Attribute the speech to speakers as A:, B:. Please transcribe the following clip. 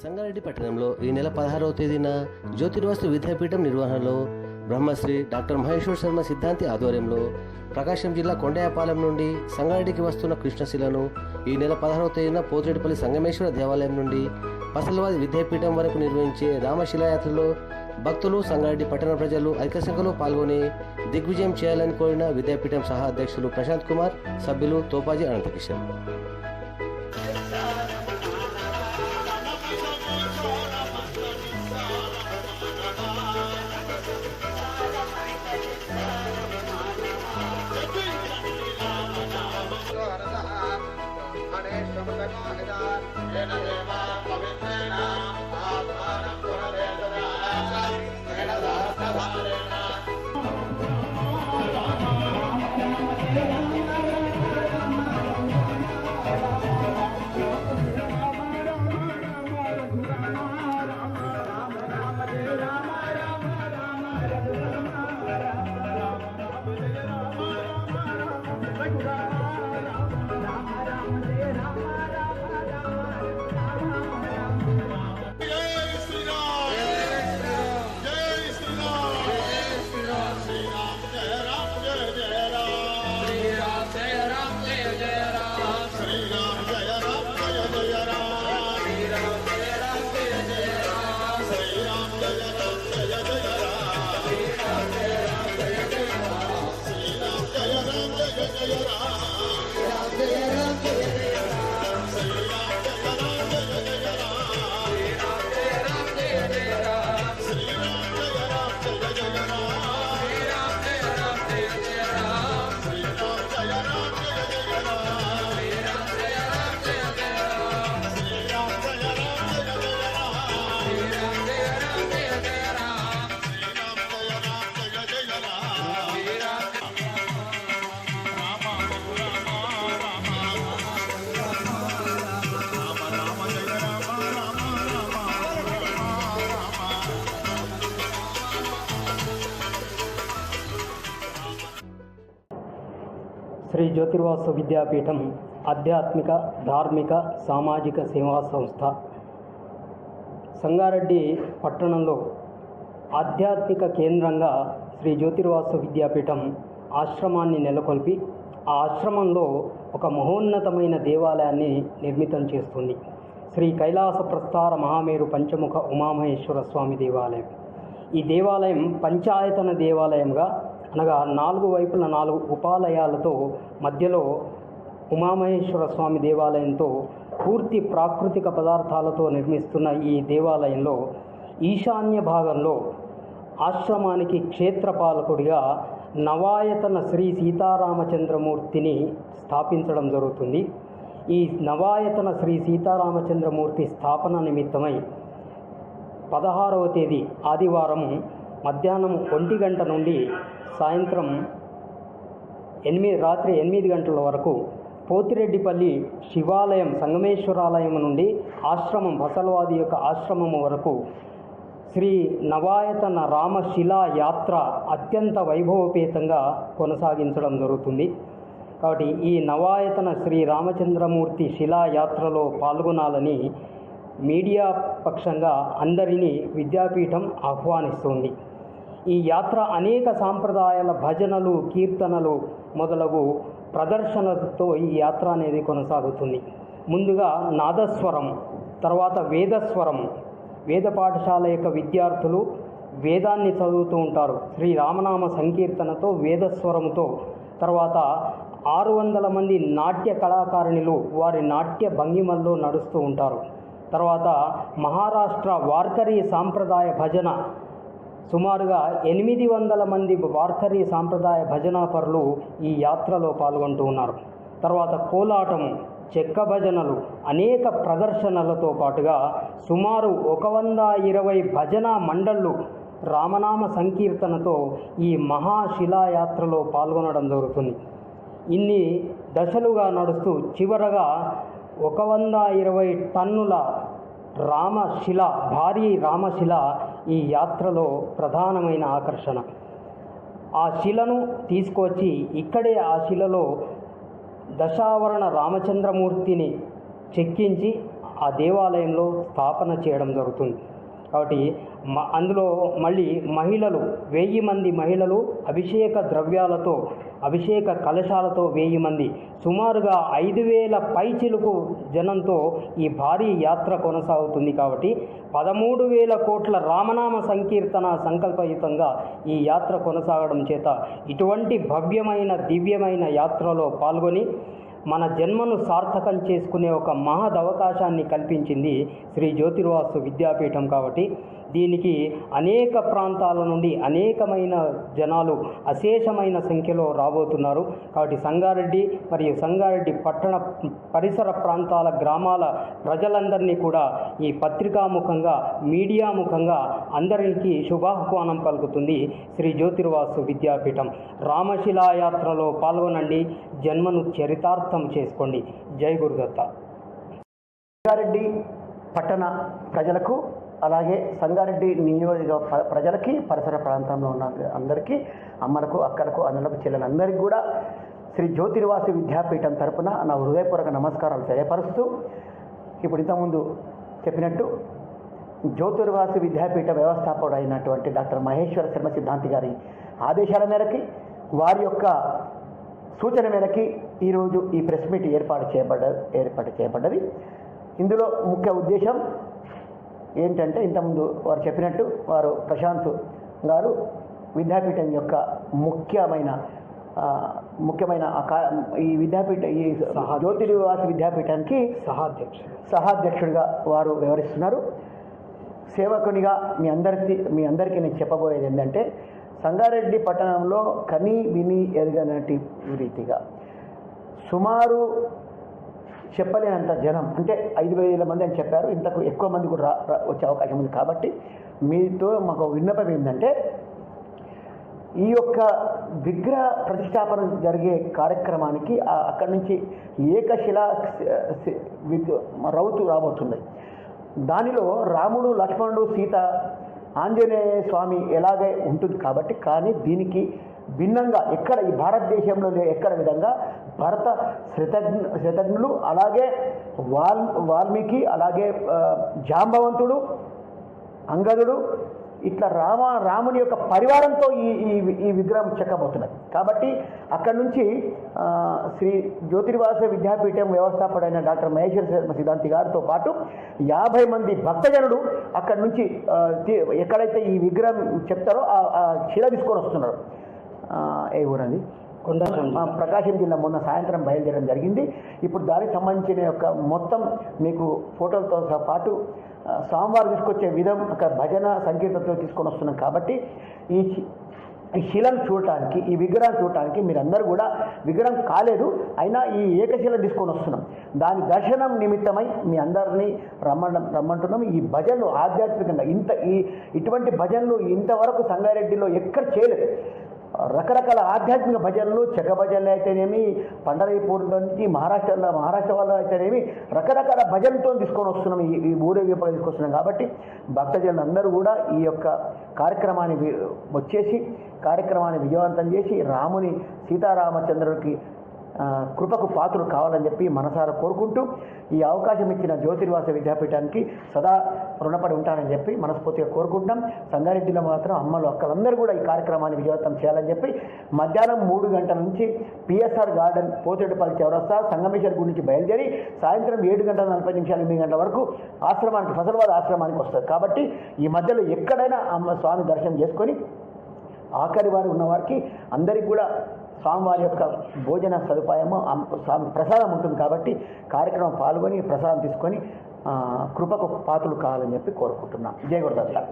A: సంగారెడ్డి పట్టణంలో ఈ నెల పదహారవ తేదీన జ్యోతిర్వాస్తు విద్యాపీఠం నిర్వహణలో బ్రహ్మశ్రీ డాక్టర్ మహేశ్వర్ శర్మ సిద్ధాంతి ఆధ్వర్యంలో ప్రకాశం జిల్లా కొండయాపాలెం నుండి సంగారెడ్డికి వస్తున్న కృష్ణశిలను ఈ నెల పదహారవ తేదీన పోతిరెడ్డిపల్లి సంగమేశ్వర దేవాలయం నుండి పసలవాది విద్యాపీఠం వరకు నిర్వహించే రామశిలాయాత్రలో భక్తులు సంగారెడ్డి పట్టణ ప్రజలు అధిక సంఖ్యలో పాల్గొని దిగ్విజయం చేయాలని కోరిన విద్యాపీఠం సహా అధ్యక్షులు ప్రశాంత్ కుమార్ సభ్యులు తోపాజీ అనంతకిషన్.
B: శ్రీ జ్యోతిర్వాసు విద్యాపీఠం ఆధ్యాత్మిక ధార్మిక సామాజిక సేవా సంస్థ. సంగారెడ్డి పట్టణంలో ఆధ్యాత్మిక కేంద్రంగా శ్రీ జ్యోతిర్వాసు విద్యాపీఠం ఆశ్రమాన్ని నెలకొల్పి ఆ ఆశ్రమంలో ఒక మహోన్నతమైన దేవాలయాన్ని నిర్మితం చేస్తుంది. శ్రీ కైలాస ప్రస్తార మహామేరు పంచముఖ ఉమామహేశ్వర స్వామి దేవాలయం. ఈ దేవాలయం పంచాయతన దేవాలయంగా అనగా నాలుగు వైపుల నాలుగు ఉపాలయాలతో మధ్యలో ఉమామహేశ్వర స్వామి దేవాలయంతో పూర్తి ప్రాకృతిక పదార్థాలతో నిర్మిస్తున్న ఈ దేవాలయంలో ఈశాన్య భాగంలో ఆశ్రమానికి క్షేత్రపాలకుడిగా నవాయతన శ్రీ సీతారామచంద్రమూర్తిని స్థాపించడం జరుగుతుంది. ఈ నవాయతన శ్రీ సీతారామచంద్రమూర్తి స్థాపన నిమిత్తమై పదహారవ తేదీ ఆదివారం మధ్యాహ్నం ఒంటి గంట నుండి సాయంత్రం ఎనిమిది రాత్రి ఎనిమిది గంటల వరకు పోతిరెడ్డిపల్లి శివాలయం సంగమేశ్వరాలయం నుండి ఆశ్రమం బసలవాది యొక్క ఆశ్రమం వరకు శ్రీ నవాయతన రామశిలా యాత్ర అత్యంత వైభవపేతంగా కొనసాగించడం జరుగుతుంది. కాబట్టి ఈ నవాయతన శ్రీ రామచంద్రమూర్తి శిలా యాత్రలో పాల్గొనాలని మీడియా పక్షంగా అందరినీ విద్యాపీఠం ఆహ్వానిస్తుంది. ఈ యాత్ర అనేక సాంప్రదాయాల భజనలు కీర్తనలు మొదలగు ప్రదర్శనతో ఈ యాత్ర అనేది కొనసాగుతుంది. ముందుగా నాదస్వరం తర్వాత వేదస్వరం. వేద పాఠశాల యొక్క విద్యార్థులు వేదాన్ని చదువుతూ ఉంటారు. శ్రీ రామనామ సంకీర్తనతో వేదస్వరముతో. తర్వాత ఆరు వందల మంది నాట్య కళాకారిణులు వారి నాట్య భంగిమల్లో నడుస్తూ ఉంటారు. తర్వాత మహారాష్ట్ర వార్కరీ సాంప్రదాయ భజన సుమారుగా ఎనిమిది వందల మంది వార్కరీ సాంప్రదాయ భజనాపరులు ఈ యాత్రలో పాల్గొంటూ ఉన్నారు. తర్వాత కోలాటము చెక్క భజనలు అనేక ప్రదర్శనలతో పాటుగా సుమారు ఒక వంద ఇరవై భజన మండళ్ళు రామనామ సంకీర్తనతో ఈ మహాశిలాయాత్రలో పాల్గొనడం జరుగుతుంది. ఇన్ని దశలుగా నడుస్తూ చివరగా ఒక వంద ఇరవై టన్నుల రామశిల భారీ రామశిల ఈ యాత్రలో ప్రధానమైన ఆకర్షణ. ఆ శిలను తీసుకొచ్చి ఇక్కడే ఆ శిలలో దశావరణ రామచంద్రమూర్తిని చెక్కించి ఆ దేవాలయంలో స్థాపన చేయడం జరుగుతుంది. కాబట్టి మ అందులో మళ్ళీ మహిళలు వెయ్యి మంది మహిళలు అభిషేక ద్రవ్యాలతో అభిషేక కలశాలతో వెయ్యి మంది. సుమారుగా ఐదు వేల పైచిలుకు జనంతో ఈ భారీ యాత్ర కొనసాగుతుంది కాబట్టి పదమూడు వేల కోట్ల రామనామ సంకీర్తన సంకల్పయుతంగా ఈ యాత్ర కొనసాగడం చేత ఇటువంటి భవ్యమైన దివ్యమైన యాత్రలో పాల్గొని మన జన్మను సార్థకం చేసుకునే ఒక మహద్ అవకాశాన్ని కల్పించింది శ్రీ జ్యోతిర్వాసు విద్యాపీఠం కాబట్టి దీనికి అనేక ప్రాంతాల నుండి అనేకమైన జనాలు అశేషమైన సంఖ్యలో రాబోతున్నారు. కాబట్టి సంగారెడ్డి మరియు సంగారెడ్డి పట్టణ పరిసర ప్రాంతాల గ్రామాల ప్రజలందరినీ కూడా ఈ పత్రికాముఖంగా మీడియా ముఖంగా అందరికీ శుభాహ్వానం పలుకుతుంది. శ్రీ జ్యోతిర్వాసు విద్యాపీఠం రామశిలాయాత్రలో పాల్గొనండి. జన్మను చరితార్థం చేసుకోండి. జై గురుదత్త.
C: సంగారెడ్డి పట్టణ ప్రజలకు అలాగే సంగారెడ్డి నియోజక ప్ర- ప్రజలకి పరిసర ప్రాంతంలో ఉన్న అందరికీ అమ్మలకు అక్కలకు అన్నలకు చెల్లెలందరికీ కూడా శ్రీ జ్యోతిర్వాసి విద్యాపీఠం తరపున నా హృదయపూర్వక నమస్కారాలు తెలియపరుస్తూ ఇప్పుడు ఇంతకుముందు చెప్పినట్టు జ్యోతిర్వాసి విద్యాపీఠ వ్యవస్థాపకుడు అయినటువంటి డాక్టర్ మహేశ్వర శర్మ సిద్ధాంతి గారి ఆదేశాల మేరకి వారి యొక్క సూచన మేరకి ఈరోజు ఈ ప్రెస్ మీట్ ఏర్పాటు చేయబడ్డ ఏర్పాటు చేయబడ్డది. ఇందులో ముఖ్య ఉద్దేశం ఏంటంటే ఇంతకుముందు వారు చెప్పినట్టు వారు ప్రశాంత్ గారు విద్యాపీఠం యొక్క ముఖ్యమైన ముఖ్యమైన ఈ విద్యాపీఠ ఈ జ్యోతిర్వాసి విద్యాపీఠానికి
B: సహాధ్యక్షుడు.
C: సహాధ్యక్షుడిగా వారు వ్యవహరిస్తున్నారు. సేవకునిగా మీ అందరికీ మీ అందరికీ నేను చెప్పబోయేది ఏంటంటే సంగారెడ్డి పట్టణంలో కని విని ఎరగనటి రీతిగా సుమారు చెప్పలేనంత జనం. అంటే ఐదు వేల మంది అని చెప్పారు. ఇంతకు ఎక్కువ మంది కూడా రా వచ్చే అవకాశం ఉంది. కాబట్టి మీతో మాకు విన్నపం ఏంటంటే ఈ యొక్క విగ్రహ ప్రతిష్టాపన జరిగే కార్యక్రమానికి అక్కడి నుంచి ఏకశిలా రౌతు రాబోతుంది. దానిలో రాముడు లక్ష్మణుడు సీత ఆంజనేయ స్వామి ఎలాగే ఉంటుంది కాబట్టి కానీ దీనికి భిన్నంగా ఎక్కడ ఈ భారతదేశంలో ఎక్కడ విధంగా భరత శతజ్ఞ శతజ్ఞులు అలాగే వాల్ వాల్మీకి అలాగే జాంబవంతుడు అంగదుడు ఇట్లా రామ రాముని యొక్క పరివారంతో ఈ ఈ విగ్రహం చెక్కబోతున్నది. కాబట్టి అక్కడి నుంచి శ్రీ జ్యోతిర్వాస విద్యాపీఠం వ్యవస్థాపకుడైన డాక్టర్ మహేశ్వర శర్మ సిద్ధాంతి గారితో పాటు యాభై మంది భక్తజనుడు అక్కడి నుంచి ఎక్కడైతే ఈ విగ్రహం చెప్తారో ఆ- శిల తీసుకొని వస్తున్నారు. ఏ ఊరండి? మా ప్రకాశం జిల్లా మొన్న సాయంత్రం బయలుదేరడం జరిగింది. ఇప్పుడు దానికి సంబంధించిన యొక్క మొత్తం మీకు ఫోటోలతో పాటు స్వామివారు తీసుకొచ్చే విధం ఒక భజన సంకీర్తతో తీసుకొని వస్తున్నాం కాబట్టి ఈ ఈ శిలను చూడటానికి ఈ విగ్రహం చూడటానికి మీరందరూ కూడా విగ్రహం కాలేదు అయినా ఈ ఏకశిల తీసుకొని వస్తున్నాం. దాని దర్శనం నిమిత్తమై మీ అందరినీ రమ్మడం రమ్మంటున్నాం. ఈ భజనలు ఆధ్యాత్మికంగా ఇంత ఈ ఇటువంటి భజనలు ఇంతవరకు సంగారెడ్డిలో ఎక్కడ చేయలేదు. రకరకాల ఆధ్యాత్మిక భజనలు చెక్క భజనలు అయితేనేమి పండరైపూర్ నుంచి మహారాష్ట్రలో మహారాష్ట్ర వాళ్ళు అయితేనేమి రకరకాల భజనతో తీసుకొని వస్తున్నాం. ఈ ఈ తీసుకొస్తున్నాం. కాబట్టి భక్తజనులు అందరూ కూడా ఈ యొక్క కార్యక్రమాన్ని వచ్చేసి కార్యక్రమాన్ని విజయవంతం చేసి రాముని సీతారామచంద్రుడికి కృపకు పాత్రలు కావాలని చెప్పి మనసారా కోరుకుంటూ ఈ అవకాశం ఇచ్చిన జ్యోతిర్వాస విద్యాపీఠానికి సదా రుణపడి ఉంటానని చెప్పి మనస్ఫూర్తిగా కోరుకుంటాం సంగారెడ్డిలో మాత్రం అమ్మలు అక్కలందరూ కూడా ఈ కార్యక్రమాన్ని విజయవంతం చేయాలని చెప్పి మధ్యాహ్నం మూడు గంటల నుంచి పిఎస్ఆర్ గార్డెన్ పోతిరెడ్డిపల్లి చౌరస్తా సంగమేశ్వర్ గుడి నుంచి బయలుదేరి సాయంత్రం ఏడు గంటల నలభై నిమిషాలు ఎనిమిది గంటల వరకు ఆశ్రమానికి ఫసల్వాద ఆశ్రమానికి వస్తుంది. కాబట్టి ఈ మధ్యలో ఎక్కడైనా అమ్మ స్వామి దర్శనం చేసుకొని ఆఖరి వారు ఉన్నవారికి అందరికీ కూడా స్వామివారి యొక్క భోజన సదుపాయము స్వామి ప్రసాదం ఉంటుంది కాబట్టి కార్యక్రమం పాల్గొని ప్రసాదం తీసుకొని కృపకు పాత్రలు కావాలని చెప్పి కోరుకుంటున్నాం. జయ గురుదత్త